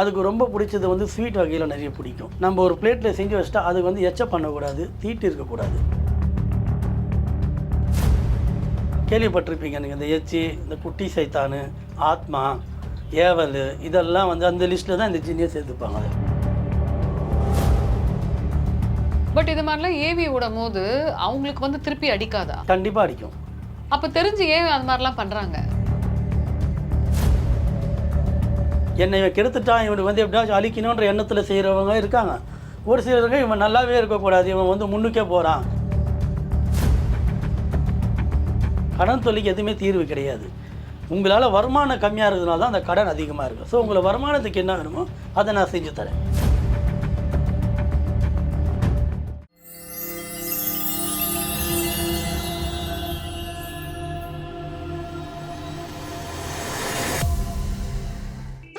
அதுக்கு ரொம்ப பிடிச்சது வந்து ஸ்வீட் வகையில் நிறைய பிடிக்கும். நம்ம ஒரு பிளேட்டில் செஞ்சு வச்சுட்டா அதுக்கு வந்து எச்ச பண்ணக்கூடாது தீட்டு இருக்கக்கூடாது. கேள்விப்பட்டிருப்பீங்க நீங்கள் இந்த எச்சி இந்த குட்டி சைத்தானு ஆத்மா ஏவல் இதெல்லாம் வந்து அந்த லிஸ்ட்டில் தான் இந்த ஜின்னியை சேர்த்துப்பாங்க. பட் இது மாதிரிலாம் ஏவி விடும் போது அவங்களுக்கு வந்து திருப்பி அடிக்காதா? கண்டிப்பாக அடிக்கும். அப்ப தெரிஞ்சு ஏன் அது மாதிரிலாம் பண்றாங்க? என்னை இவன் கெடுத்துட்டான் இவனுக்கு வந்து எப்படியாச்சும் அழிக்கணுன்ற எண்ணத்தில் செய்கிறவங்க இருக்காங்க. ஒரு சிலருங்க இவன் நல்லாவே இருக்கக்கூடாது இவன் வந்து முன்னுக்கே போகிறான் கடன் தொல்லைக்கு எதுவுமே தீர்வு கிடையாது. உங்களால் வருமானம் கம்மியாக இருக்கிறதுனால தான் அந்த கடன் அதிகமாக இருக்கும் ஸோ உங்களை வருமானத்துக்கு என்ன வேணுமோ அதை நான் செஞ்சு தரேன்.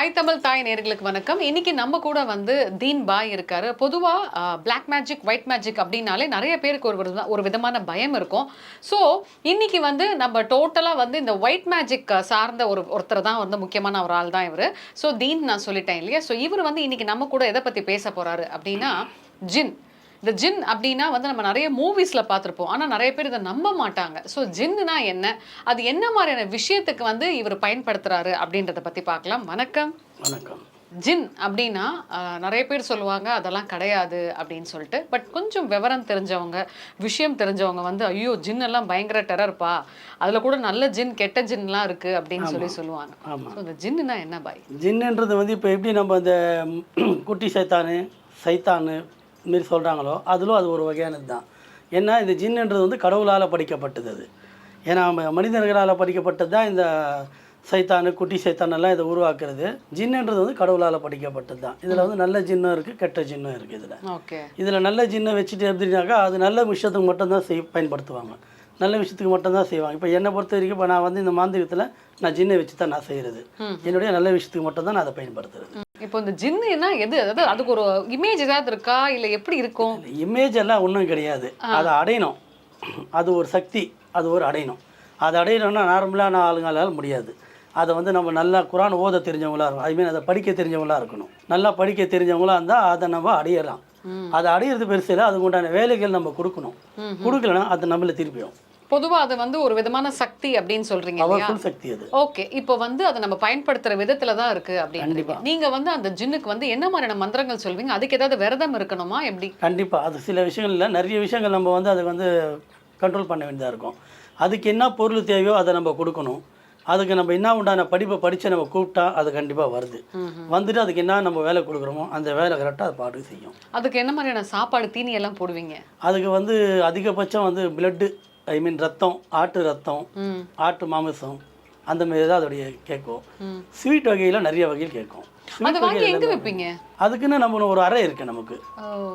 ஐ தமிழ் தாய் நேர்களுக்கு வணக்கம். இன்னைக்கு நம்ம கூட வந்து தீன் பாய் இருக்காரு. பொதுவாக பிளாக் மேஜிக் ஒயிட் மேஜிக் அப்படின்னாலே நிறைய பேருக்கு ஒரு ஒரு விதமான பயம் இருக்கும். ஸோ இன்னைக்கு வந்து நம்ம டோட்டலாக வந்து இந்த ஒயிட் மேஜிக் சார்ந்த ஒரு ஒருத்தர் தான் வந்து முக்கியமான ஒரு ஆள் தான் இவர். ஸோ தீன் நான் சொல்லிட்டேன் இல்லையா? ஸோ இவர் வந்து இன்னைக்கு நம்ம கூட எதை பற்றி பேச போகிறாரு அப்படின்னா ஜின். இந்த ஜின் அப்படின்னா வந்து நம்ம நிறைய மூவிஸில் பார்த்துருப்போம். ஆனால் நிறைய பேர் இதை நம்ப மாட்டாங்க. ஸோ ஜின்னுனா என்ன? அது என்ன மாதிரியான விஷயத்துக்கு வந்து இவர் பயன்படுத்துறாரு அப்படின்றத பற்றி பார்க்கலாம். வணக்கம். வணக்கம். ஜின் அப்படின்னா நிறைய பேர் சொல்லுவாங்க அதெல்லாம் கிடையாது அப்படின்னு சொல்லிட்டு. பட் கொஞ்சம் விவரம் தெரிஞ்சவங்க விஷயம் தெரிஞ்சவங்க வந்து ஐயோ ஜின் எல்லாம் பயங்கர டெரர்ப்பா அதில் கூட நல்ல ஜின் கெட்ட ஜின்லாம் இருக்கு அப்படின்னு சொல்லி சொல்லுவாங்க. ஸோ இந்த ஜின்னுனா என்ன பாய்? ஜின்னுன்றது வந்து இப்போ எப்படி நம்ம இந்த குட்டி சைத்தானு சைத்தானு மாரி சொல்கிறாங்களோ அதிலும் அது ஒரு வகையானது தான். ஏன்னா இந்த ஜின்னுன்றது வந்து கடவுளால் படிக்கப்பட்டது அது. ஏன்னா மனிதர்களால் படிக்கப்பட்டது தான் இந்த சைத்தானு குட்டி சைத்தானெல்லாம் இதை உருவாக்குறது. ஜின்னுன்றது வந்து கடவுளால் படிக்கப்பட்டது தான். இதில் வந்து நல்ல ஜின்னும் இருக்குது கெட்ட ஜின்னும் இருக்குது இதில். ஓகே. இதில் நல்ல ஜின்னை வச்சுட்டு எப்படின்னாக்கா அது நல்ல விஷயத்துக்கு மட்டும்தான் செய் பயன்படுத்துவாங்க. நல்ல விஷயத்துக்கு மட்டும்தான் செய்வாங்க. இப்போ என்னை பொறுத்த வரைக்கும் இப்போ நான் வந்து இந்த மாந்திரிகத்தில் நான் ஜின்னை வச்சு தான் நான் செய்கிறது என்னுடைய நல்ல விஷயத்துக்கு மட்டும் தான் நான் அதை பயன்படுத்துறது. இப்போ இந்த ஜின்னுனா எது? அதாவது அதுக்கு ஒரு இமேஜ் ஏதாவது இருக்கா? இல்லை எப்படி இருக்கும்? இமேஜ் எல்லாம் ஒன்றும் கிடையாது. அதை அடையணும். அது ஒரு சக்தி அது ஒரு அடையணும். அதை அடையணும்னா நார்மலான ஆளுங்களால முடியாது. அதை வந்து நம்ம நல்லா குரான் ஓத தெரிஞ்சவங்களா இருக்கணும். ஐ மீன் அதை படிக்க தெரிஞ்சவங்களா இருக்கணும். நல்லா படிக்க தெரிஞ்சவங்களா இருந்தால் அதை நம்ம அடையலாம். அதை அடையிறது பெருசு இல்லை. அதுக்கு உண்டான வேலைகள் நம்ம கொடுக்கணும். கொடுக்கலன்னா அது நம்மள திருப்பியும் பொதுவா அது வந்து ஒரு விதமான சக்தி அப்படின்னு சொல்றீங்க இல்லையா? பவர்ஃபுல் சக்தி அது. ஓகே இப்போ வந்து அதை நம்ம பயன்படுத்துற விதத்துல தான் இருக்கு அப்படின்றீங்க. நீங்க வந்து அந்த ஜின்னுக்கு வந்து என்ன மாதிரியான மந்திரங்கள் சொல்வீங்க? அதுக்கு ஏதாவது விரதம் இருக்கணுமா? எப்படி? கண்டிப்பாக அது சில விஷயங்கள் இல்லை. நிறைய விஷயங்கள் நம்ம வந்து அதை வந்து கண்ட்ரோல் பண்ண வேண்டியதாக இருக்கும். அதுக்கு என்ன பொருள் தேவையோ அதை நம்ம கொடுக்கணும். அதுக்கு நம்ம என்ன உண்டான படிப்பை படித்து நம்ம கூப்பிட்டா அது கண்டிப்பாக வருது. வந்துட்டு அதுக்கு என்ன நம்ம வேலை கொடுக்குறோமோ அந்த வேலை கரெக்டாக அது பாட்டுக்கு செய்யும். அதுக்கு என்ன மாதிரியான சாப்பாடு தீனி எல்லாம் போடுவீங்க? அதுக்கு வந்து அதிகபட்சம் வந்து பிளட்டு ஐ மீன் ரத்தம் ஆட்டு ரத்தம் ஆட்டு மாமிசம் அந்த மாதிரி தான் அதோடைய கேட்கும். ஸ்வீட் வகையில் நிறைய வகையில் கேட்கும் அதுக்குன்னு நம்ம ஒரு அறை இருக்குது நமக்கு.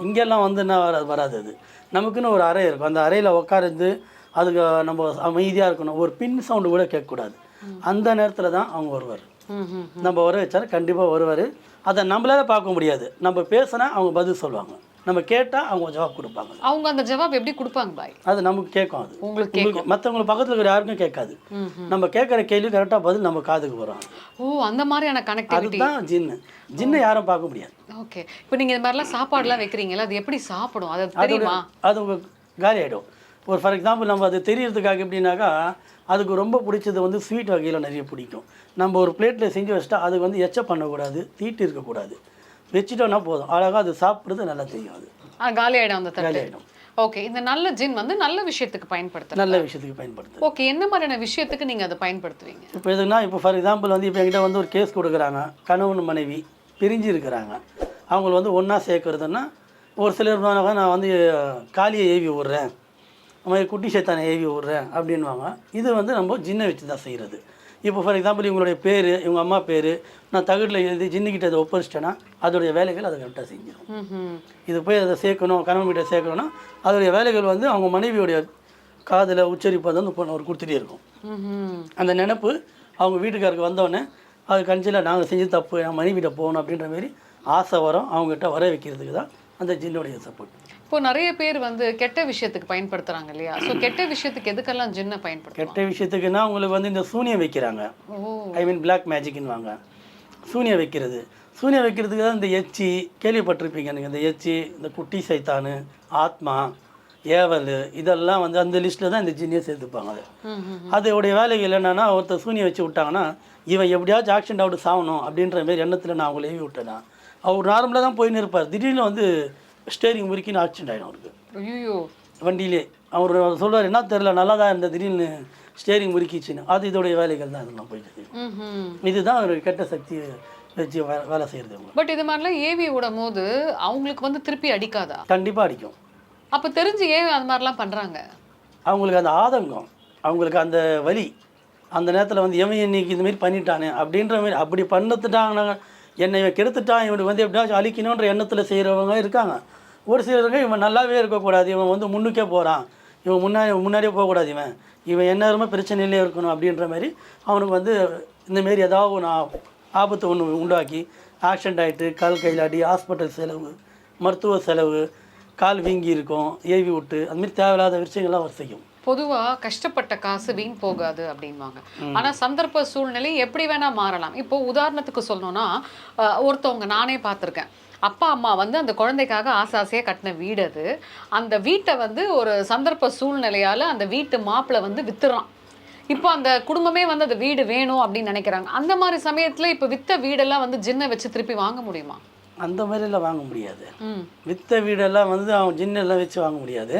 இங்கெல்லாம் வந்து என்ன வராது வராது அது. நமக்குன்னு ஒரு அறை இருக்கும். அந்த அறையில் உட்கார்ந்து அதுக்கு நம்ம அமைதியாக இருக்கணும். ஒரு பின் சவுண்டு கூட கேட்கக்கூடாது. அந்த நேரத்தில் தான் அவங்க வருவார். நம்ம வர வச்சாரு கண்டிப்பாக வருவார். அதை நம்மளால பார்க்க முடியாது. நம்ம பேசினா அவங்க பதில் சொல்லுவாங்க. நம்ம கேட்டால் அவங்க ஜவாப் கொடுப்பாங்க. அவங்க அந்த ஜவாப் எப்படி கொடுப்பாங்க பாய்? அது நமக்கு கேட்கும் அது. உங்களுக்கு உங்களுக்கு மற்றவங்களுக்கு பக்கத்தில் இருக்கிற யாருக்கும் கேட்காது. நம்ம கேட்குற கேள்வி கரெக்டாக பதில் நம்ம காதுக்கு வரும். ஓ அந்த மாதிரியான கனெக்டிவிட்டி அதுதான் ஜின்னு ஜின்னை யாரும் பார்க்க முடியாது. ஓகே. இப்போ நீங்க இந்த மாதிரிலாம் சாப்பாடுலாம் வைக்கிறீங்களா அது எப்படி சாப்பிடும்? அது தெரியுமா? அது உங்க காலி ஆகிடும் ஒரு ஃபார் எக்ஸாம்பிள் நம்ம அது தெரியறதுக்காக எப்படின்னாக்கா அதுக்கு ரொம்ப பிடிச்சது வந்து ஸ்வீட் வகையில் நிறைய பிடிக்கும். நம்ம ஒரு பிளேட்டில் செஞ்சு வச்சுட்டா அதுக்கு வந்து எச்ச பண்ணக்கூடாது தீட்டு இருக்கக்கூடாது. வச்சுட்டோன்னா போதும். அழகாக அது சாப்பிட்றது நல்லா தெரியும் அது. ஆ, காலி ஆயிடும் அந்த காலி தட்டு. ஆகிடும் ஓகே இந்த நல்ல ஜின் வந்து நல்ல விஷயத்துக்கு பயன்படுத்துறேன் நல்ல விஷயத்துக்கு பயன்படுது ஓகே என்ன மாதிரியான விஷயத்துக்கு நீங்க அதை பயன்படுத்துவீங்க? இப்போ எதுனா இப்போ ஃபார் எக்ஸாம்பிள் வந்து இப்போ என்கிட்ட வந்து ஒரு கேஸ் கொடுக்குறாங்க. கணவன் மனைவி பிரிஞ்சு இருக்கிறாங்க. அவங்கள வந்து ஒன்றா சேர்க்கறதுன்னா ஒரு சிலர் நான் வந்து காளியை ஏவி விட்றேன். அது மாதிரி குட்டி சேத்தானை ஏவி விட்றேன் அப்படின்வாங்க இது வந்து நம்ம ஜின்னை வச்சு தான் செய்கிறது இப்போ ஃபார் எக்ஸாம்பிள் இவங்களுடைய பேர் இவங்க அம்மா பேர் நான் தகுடில் எழுதி ஜின்னுக்கிட்ட அதை ஒப்படைச்சிட்டேன்னா அதோடைய வேலைகள் அதை கரெக்டாக செஞ்சிடும். இது போய் அதை சேர்க்கணும் கணவன் கிட்ட சேர்க்கணும்னா அதோடைய வேலைகள் வந்து அவங்க மனைவியோடைய காதில் உச்சரிப்பு வந்து ஒரு கொடுத்துட்டே இருக்கும். அந்த நினப்பு அவங்க வீட்டுக்காருக்கு வந்தோடனே அது கஞ்சியில் நாங்கள் செஞ்சு தப்பு என் மனைவிட்ட போகணும் அப்படின்ற மாதிரி ஆசை வரும் அவங்ககிட்ட வர வைக்கிறதுக்கு தான் அந்த ஜின்னுடைய சப்போர்ட் இப்போ நிறைய பேர் வந்து கெட்ட விஷயத்துக்கு பயன்படுத்துறாங்க இல்லையா? சோ கெட்ட விஷயத்துக்கு எதுக்கெல்லாம் ஜின்னை பயன்படுத்தும் கெட்ட விஷயத்துக்குன்னா அவங்களுக்கு வந்து இந்த சூனியம் வைக்கிறாங்க. ஐ மீன் பிளாக் மேஜிக்னு வாங்க சூனியம் வைக்கிறது. சூனியம் வைக்கிறதுக்கு தான் இந்த எச்சி கேள்விப்பட்டிருப்பீங்க. நீங்கள் இந்த எச்சி இந்த குட்டி சைத்தானு ஆத்மா ஏவல் இதெல்லாம் வந்து அந்த லிஸ்ட்டில் தான் இந்த ஜின்னியை சேர்த்துப்பாங்க அது. அதோடைய வேலைகள் என்னென்னா ஒருத்தர் சூனியம் வச்சு விட்டாங்கன்னா இவன் எப்படியாச்சும் ஆக்சிடென்ட் ஆகிட்டு சாகணும் அப்படின்ற மாதிரி எண்ணத்தில் நான் அவங்கள ஏவி விட்டேன்னா அவர் நார்மலாக தான் போயின்னு இருப்பார். திடீர்னு வந்து ஸ்டேரிங் முறுக்கின்னு ஆக்சிடென்ட் ஆகிடும் அவருக்கு. ஐயோ வண்டியிலே. அவர் சொல்றாரு என்ன தெரில நல்லா தான் இருந்த திடீர்னு ஸ்டேரிங் முறுக்கிச்சுன்னு. அது இதோடைய வேலைகள் தான் இதெல்லாம் போயிட்டு. இதுதான் ஒரு கெட்ட சக்தியை வச்சு வேலை செய்கிறது அவங்க பட் இது மாதிரிலாம் ஏவி விடும் போது அவங்களுக்கு வந்து திருப்பி அடிக்காதா? கண்டிப்பாக அடிக்கும். அப்ப தெரிஞ்சு ஏன் அது மாதிரிலாம் பண்றாங்க? அவங்களுக்கு அந்த ஆதங்கம் அவங்களுக்கு அந்த வலி அந்த நேரத்தில் வந்து எவன் இன்னைக்கு இந்த மாதிரி பண்ணிட்டானே அப்படின்ற மாதிரி அப்படி பண்ணத்துட்டாங்க என்னை கெடுத்துட்டான் இவனுக்கு வந்து எப்படியாச்சும் அழிக்கணுன்ற எண்ணத்தில் செய்கிறவங்க இருக்காங்க. ஒரு சிலருங்க இவன் நல்லாவே இருக்கக்கூடாது. இவன் வந்து முன்னுக்கே போகிறான் இவன் முன்னாடி முன்னாடியே போகக்கூடாது இவன். இவன் எந்நேரமே பிரச்சனையிலே இருக்கணும் அப்படின்ற மாதிரி அவனுக்கு வந்து இந்தமாரி ஏதாவது ஒன்று ஆபத்து ஒன்று உண்டாக்கி ஆக்சிடென்ட் ஆகிட்டு கால் கையில் அடி ஹாஸ்பிட்டல் செலவு மருத்துவ செலவு கால் வீங்கி இருக்கும் ஏவி விட்டு அதுமாரி தேவையில்லாத விஷயங்கள்லாம் அவர் செய்யும். பொதுவா கஷ்டப்பட்ட காசு வீண் போகாது அப்படின்வாங்க. ஆனா சந்தர்ப்ப சூழ்நிலை எப்படி வேணா மாறலாம். இப்போ உதாரணத்துக்கு சொல்லணும்னா ஒருத்தவங்க நானே பார்த்திருக்கேன். அப்பா அம்மா வந்து அந்த குழந்தைக்காக ஆசை ஆசையாக கட்டின வீடு அது. அந்த வீட்டை வந்து ஒரு சந்தர்ப்ப சூழ்நிலையால அந்த வீட்டு மாப்பிள்ளை வந்து வித்துறான். இப்போ அந்த குடும்பமே வந்து அந்த வீடு வேணும் அப்படின்னு நினைக்கிறாங்க. அந்த மாதிரி சமயத்துல இப்போ வித்த வீடெல்லாம் வந்து ஜின்னை வச்சு திருப்பி வாங்க முடியுமா? அந்த மாதிரிலாம் வாங்க முடியாது. வித்த வீடெல்லாம் வந்து அவன் ஜின்னெல்லாம் வச்சு வாங்க முடியாது.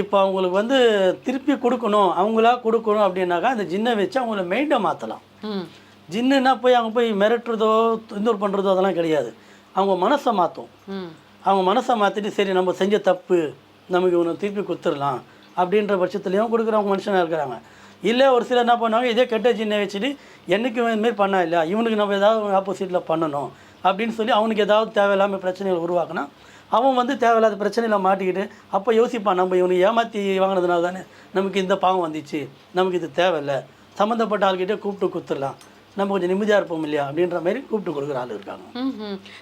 இப்போ அவங்களுக்கு வந்து திருப்பி கொடுக்கணும் அவங்களா கொடுக்கணும் அப்படின்னாக்கா அந்த ஜின்னை வச்சு அவங்கள மெயின்டை மாற்றலாம் ஜின்னுன்னா போய் அவங்க போய் மிரட்டுறதோ தொந்தரவு பண்ணுறதோ அதெல்லாம் கிடையாது. அவங்க மனசை மாற்றும் அவங்க மனசை மாற்றிட்டு சரி நம்ம செஞ்ச தப்பு நமக்கு இவனை திருப்பி கொடுத்துடலாம் அப்படின்ற பட்சத்துலேயும் கொடுக்குறவங்க மனுஷனாக இருக்கிறாங்க. இல்லை ஒரு சிலர் என்ன பண்ணுவாங்க இதே கெட்ட ஜின்னை வச்சுட்டு என்னைக்கு இதுமாரி பண்ணா இல்லையா? இவனுக்கு நம்ம ஏதாவது ஆப்போசிட்டில் பண்ணணும். அப்படின்னு சொல்லி அவனுக்கு ஏதாவது தேவையில்லாமல் பிரச்சனைகள் உருவாக்குனா அவன் வந்து தேவையில்லாத பிரச்சனையில் மாட்டிக்கிட்டு அப்போ யோசிப்பான் நம்ம இவனை ஏமாற்றி வாங்கினதுனால தானே நமக்கு இந்த பாவம் வந்துச்சு. நமக்கு இது தேவையில்லை. சம்மந்தப்பட்ட ஆள்கிட்ட கூப்பிட்டு கொடுத்துடலாம். நம்ம கொஞ்சம் நிம்மதியாக இருப்போம் இல்லையா அப்படின்ற மாதிரி கூப்பிட்டு கொடுக்குற ஆள் இருக்காங்க.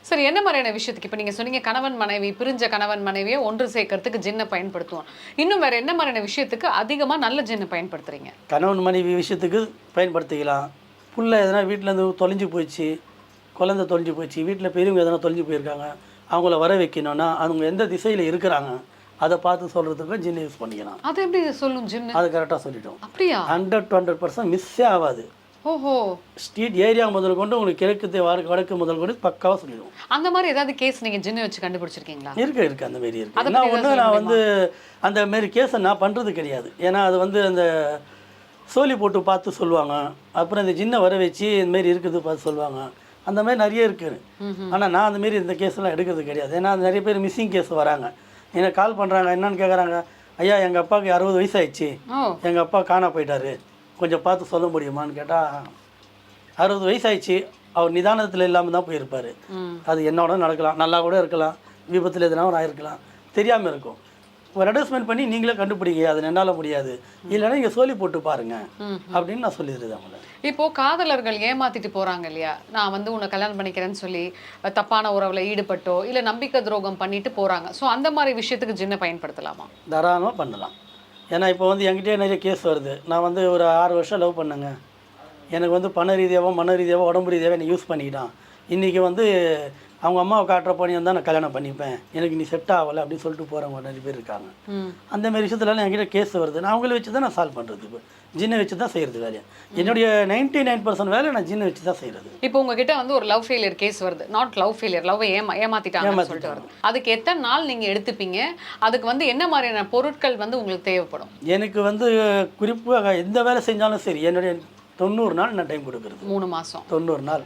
சரி என்ன மாதிரியான விஷயத்துக்கு இப்போ நீங்க சொன்னீங்க கணவன் மனைவி பிரிஞ்ச கணவன் மனைவியை ஒன்று சேர்க்கறதுக்கு ஜின்னை பயன்படுத்துவோம். இன்னும் வேற என்ன மாதிரியான விஷயத்துக்கு அதிகமா நல்ல ஜின்னை பயன்படுத்துறீங்க? கணவன் மனைவி விஷயத்துக்கு பயன்படுத்திக்கலாம். புள்ள எதனா வீட்டிலேருந்து தொலைஞ்சு போயிடுச்சு குழந்தை தொலைஞ்சு போயிடுச்சு வீட்டில் பெரியவங்க எதனா தொலைஞ்சு போயிருக்காங்க அவங்கள வர வைக்கணும்னா அவங்க எந்த திசையில் இருக்கிறாங்க அதை பார்த்து சொல்கிறதுக்கு ஜின்னு யூஸ் பண்ணிக்கலாம். அது எப்படி சொல்லும் ஜின்னு அது கரெக்டாக சொல்லிட்டோம். அப்படியா? ஹண்ட்ரட் டு ஹண்ட்ரட் பர்சன்ட் மிஸ்ஸே ஆகாது. ஓஹோ. ஸ்ட்ரீட் ஏரியா முதல் கொண்டு உங்களுக்கு கிழக்கு வடக்கு வடக்கு முதல் கொண்டு பக்காவாக சொல்லிடுவோம். அந்த மாதிரி ஏதாவது கேஸ் நீங்க ஜின்னு வச்சு கண்டுபிடிச்சிருக்கீங்களா? இருக்கு இருக்கு. அந்த மாரி இருக்கு. நான் ஒன்று நான் வந்து அந்த மாரி கேஸை நான் பண்ணுறது கிடையாது. ஏன்னா அது வந்து அந்த சோலி போட்டு பார்த்து சொல்லுவாங்க. அப்புறம் இந்த ஜின்னை வர வச்சு இந்த மாதிரி இருக்குது பார்த்து சொல்லுவாங்க. அந்த மாதிரி நிறைய இருக்குது ஆனால் நான் அந்த மாரி இந்த கேஸ்லாம் எடுக்கிறது கிடையாது. ஏன்னா நிறைய பேர் மிஸ்ஸிங் கேஸ் வராங்க. எனக்கு கால் பண்ணுறாங்க என்னன்னு கேட்குறாங்க ஐயா எங்கள் அப்பாவுக்கு அறுபது வயசாயிடுச்சு. ஓ. எங்கள் அப்பா காணா போயிட்டாரு. கொஞ்சம் பார்த்து சொல்ல முடியுமான்னு கேட்டால் அறுபது வயசாயிடுச்சு. அவர் நிதானத்தில் இல்லாமல் தான் போயிருப்பார். அது என்னோட நடக்கலாம். நல்லா கூட இருக்கலாம். விபத்தில் எதுனா ஒரு ஆயிருக்கலாம். தெரியாமல் இருக்கும். ஒரு அட்ஜஸ்ட்மெண்ட் பண்ணி நீங்களே கண்டுபிடிங்க. அது என்னால் முடியாது. இல்லைன்னா இங்கே சோலி போட்டு பாருங்க. அப்படின்னு நான் சொல்லிடுறது அவங்கள. இப்போ காதலர்கள் ஏமாத்திட்டு போறாங்க இல்லையா? நான் வந்து உன்னை கல்யாணம் பண்ணிக்கிறேன்னு சொல்லி தப்பான உறவுல ஈடுபட்டோ இல்ல நம்பிக்கை துரோகம் பண்ணிட்டு போறாங்க. சோ அந்த மாதிரி விஷயத்துக்கு ஜின்னை பயன்படுத்தலாமா? தாராளமாக பண்ணலாம். ஏன்னா இப்போ வந்து என்கிட்டயே நிறைய கேஸ் வருது. நான் வந்து ஒரு ஆறு வருஷம் லவ் பண்ணேங்க. எனக்கு வந்து பண ரீதியாகவும் மன ரீதியாகவும் உடம்பு ரீதியாகவும் என்னை யூஸ் பண்ணிக்கிட்டான். இன்றைக்கி வந்து அவங்க அம்மாவை காட்டுற பணி தான் நான் கல்யாணம் பண்ணிப்பேன். எனக்கு நீ செட் ஆகலை அப்படின்னு சொல்லிட்டு போகிறவங்க நிறைய பேர் இருக்காங்க. அந்த மாதிரி விஷயத்துலலாம் என்கிட்ட கேஸ் வருது. நான் அவங்கள வச்சு தான் நான் சால்வ் பண்ணுறது இப்போ ஜின்னை வச்சு தான் செய்கிறது வேலையை என்னுடைய நைன்ட்டி நைன் பர்சன்ட் வேலையை நான் ஜின்னை வச்சு தான் செய்கிறது இப்போ உங்ககிட்ட வந்து ஒரு லவ் ஃபெயிலியர் கேஸ் வருது. நாட் லவ் ஃபெயிலியர் லவ் ஏமா ஏமாத்திட்டாங்கன்னு சொல்லிட்டு வருது. அதுக்கு எத்தனை நாள் நீங்க எடுத்துப்பீங்க? அதுக்கு வந்து என்ன மாதிரியான பொருட்கள் வந்து உங்களுக்கு தேவைப்படும்? எனக்கு வந்து குறிப்பாக எந்த வேலை செஞ்சாலும் சரி என்னுடைய தொண்ணூறு நாள் நான் டைம் கொடுக்குறது. மூணு மாசம். தொண்ணூறு நாள்.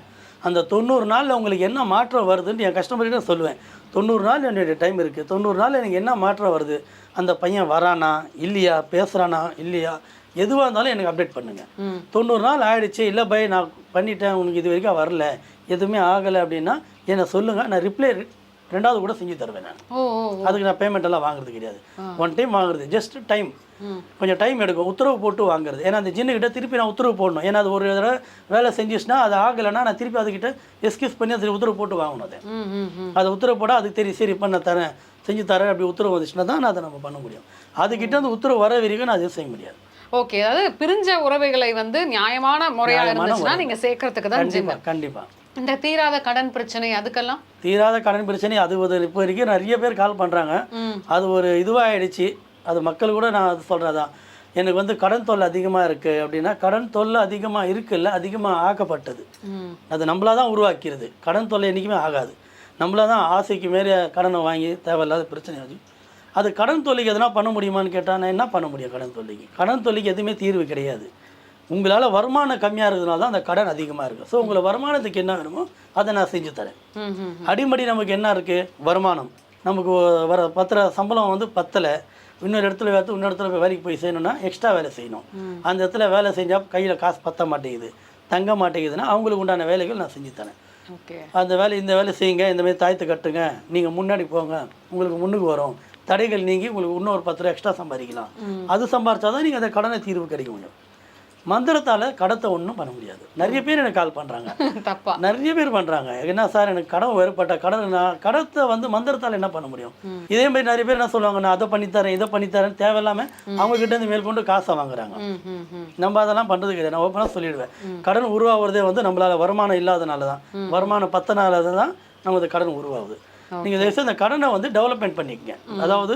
அந்த தொண்ணூறு நாளில் உங்களுக்கு என்ன மாற்றம் வருதுன்னு என் கஸ்டமர்கிட்ட சொல்லுவேன். தொண்ணூறு நாள் என்னுடைய டைம் இருக்குது தொண்ணூறு நாள் எனக்கு என்ன மாற்றம் வருது? அந்த பையன் வரானா? இல்லையா? பேசுகிறானா இல்லையா? எதுவாக இருந்தாலும் எனக்கு அப்டேட் பண்ணுங்கள் தொண்ணூறு நாள் ஆயிடுச்சு. இல்லை பை நான் பண்ணிட்டேன். உனக்கு இது வரைக்கும் வரல. எதுவுமே ஆகலை அப்படின்னா என்னை சொல்லுங்கள் நான் ரிப்ளை ரெண்டாவது கூட செஞ்சு தருவேன் நான். அதுக்கு நான் பேமெண்ட் எல்லாம் வாங்குறது கிடையாது. ஒன் டைம் வாங்குறது ஜஸ்ட் டைம். கொஞ்சம் டைம் எடுக்கும். உத்தரவு போட்டு வாங்குறது. ஏன்னா அந்த ஜின்னுக்கிட்ட திருப்பி நான் உத்தரவு போடணும். ஏன்னா அது ஒரு தடவை வேலை செஞ்சிச்சுன்னா அது ஆகலைன்னா நான் திருப்பி அதுக்கிட்ட எஸ்கியூஸ் பண்ணி அது உத்தரவு போட்டு வாங்கணும் அதை. அதை உத்தரவு போட அதுக்கு தெரியும். சரி பண்ண தரேன். செஞ்சு தரேன் அப்படி உத்தரவு வந்துச்சுன்னா தான் அதை நம்ம பண்ண முடியும். அதுக்கிட்ட அந்த உத்தரவு வர வரைக்கும் நான் எதுவும் செய்ய முடியாது. ஓகே அதாவது பிரிஞ்ச உறவுகளை வந்து நியாயமான முறையா நியாயமான இருந்துச்சுன்னா. நீங்க சேர்க்கறதுக்கு தான் கண்டிப்பாக கண்டிப்பாக இந்த தீராத கடன் பிரச்சனை அதுக்கெல்லாம்? தீராத கடன் பிரச்சனை அது இப்போ வரைக்கும் நிறைய பேர் கால் பண்ணுறாங்க அது ஒரு இதுவாகிடுச்சு அது மக்கள் கூட நான் அது சொல்கிறதான் எனக்கு வந்து கடன் தொல்லை அதிகமாக இருக்குது அப்படின்னா கடன் தொல்லை அதிகமாக இருக்குல்ல அதிகமாக ஆக்கப்பட்டது. அது நம்மளாக தான் உருவாக்கிறது. கடன் தொல்லை என்றைக்குமே ஆகாது. நம்மளாக தான் ஆசைக்கு மேலே கடனை வாங்கி தேவையில்லாத பிரச்சனை ஆச்சு அது கடன் தொல்லைக்கு எதனா பண்ண முடியுமான்னு கேட்டால் நான் என்ன பண்ண முடியும் கடன் தொல்லைக்கு? கடன் தொல்லைக்கு எதுவுமே தீர்வு கிடையாது. உங்களால் வருமானம் கம்மியாக இருக்கிறதுனால தான் அந்த கடன் அதிகமாக இருக்குது ஸோ உங்களை வருமானத்துக்கு என்ன வேணுமோ அதை நான் செஞ்சு தரேன். அடிமடி நமக்கு என்ன இருக்குது வருமானம். நமக்கு வர பத்திர சம்பளம் வந்து பத்தலை. இன்னொரு இடத்துல வேறு இன்னொரு இடத்துல போய் வேலைக்கு போய் செய்யணும்னா எக்ஸ்ட்ரா வேலை செய்யணும். அந்த இடத்துல வேலை செஞ்சால் கையில் காசு பத்த மாட்டேங்குது. தங்க மாட்டேங்குதுன்னா அவங்களுக்கு உண்டான வேலைகள் நான் செஞ்சு தரேன். அந்த வேலை இந்த வேலை செய்யுங்க இந்த மாதிரி தாயத்து கட்டுங்க நீங்கள் முன்னாடி போங்க உங்களுக்கு முன்னுக்கு வரும். தடைகள் நீங்கி உங்களுக்கு இன்னொரு பத்து ரூபா எக்ஸ்ட்ரா சம்பாதிக்கலாம். அது சம்பாரிச்சா தான் நீங்கள் அந்த கடனை தீர்வு கிடைக்க முடியும் மந்திரத்தால் கடத்தை ஒன்றும் பண்ண முடியாது. நிறைய பேர் எனக்கு கால் பண்ணுறாங்க தப்பா. நிறைய பேர் பண்ணுறாங்க என்ன சார் எனக்கு கடன் வேறுபட்ட கடன் நான் கடத்தை வந்து மந்திரத்தால் என்ன பண்ண முடியும்? இதே மாதிரி நிறைய பேர் என்ன சொல்லுவாங்க நான் அதை பண்ணித்தரேன் இதை பண்ணித்தரேன் தேவையில்லாமல் அவங்க கிட்ட இருந்து மேற்கொண்டு காசை வாங்குறாங்க. நம்ம அதெல்லாம் பண்ணுறது கிடையாது நான் ஓப்பனாக சொல்லிடுவேன். கடன் உருவாகிறதே வந்து நம்மளால வருமானம் இல்லாதனால தான். வருமானம் பத்தனால தான் நமக்கு கடன் உருவாகுது. நீங்கள் தயவுசெய்து அந்த கடனை வந்து டெவலப்மெண்ட் பண்ணிக்கங்க. அதாவது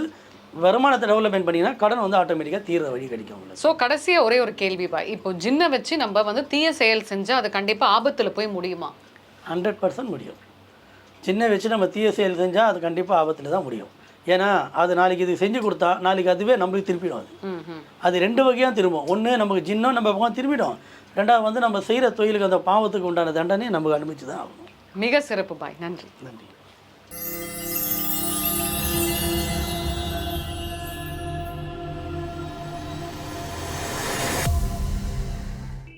வருமானத்தை டெவலப்மெண்ட் பண்ணிங்கன்னா கடன் வந்து ஆட்டோமேட்டிக்காக தீர்ற வழி கிடைக்கும் ஸோ கடைசியா ஒரே ஒரு கேள்வி பா இப்போ ஜின்னை வச்சு நம்ம வந்து தீய செயல் செஞ்சா அது கண்டிப்பா ஆபத்துல போய் முடியுமா? ஹண்ட்ரட் பர்சன்ட் முடியும். சின்ன வச்சு நம்ம தீய செயல் செஞ்சால் அது கண்டிப்பாக ஆபத்தில் தான் முடியும். ஏன்னா அது நாளைக்கு இது செஞ்சு கொடுத்தா நாளைக்கு அதுவே நம்மளுக்கு திருப்பிடும் அது. அது ரெண்டு வகையாக திரும்பும். ஒன்று நமக்கு ஜின்னும் நம்ம பக்கம் திரும்பிடும். ரெண்டாவது வந்து நம்ம செய்கிற தொழிலுக்கு அந்த பாவத்துக்கு உண்டான தண்டனையை நமக்கு அனுபவிச்சு தான் ஆகணும். மிக சிறப்பு பாய். நன்றி. நன்றி.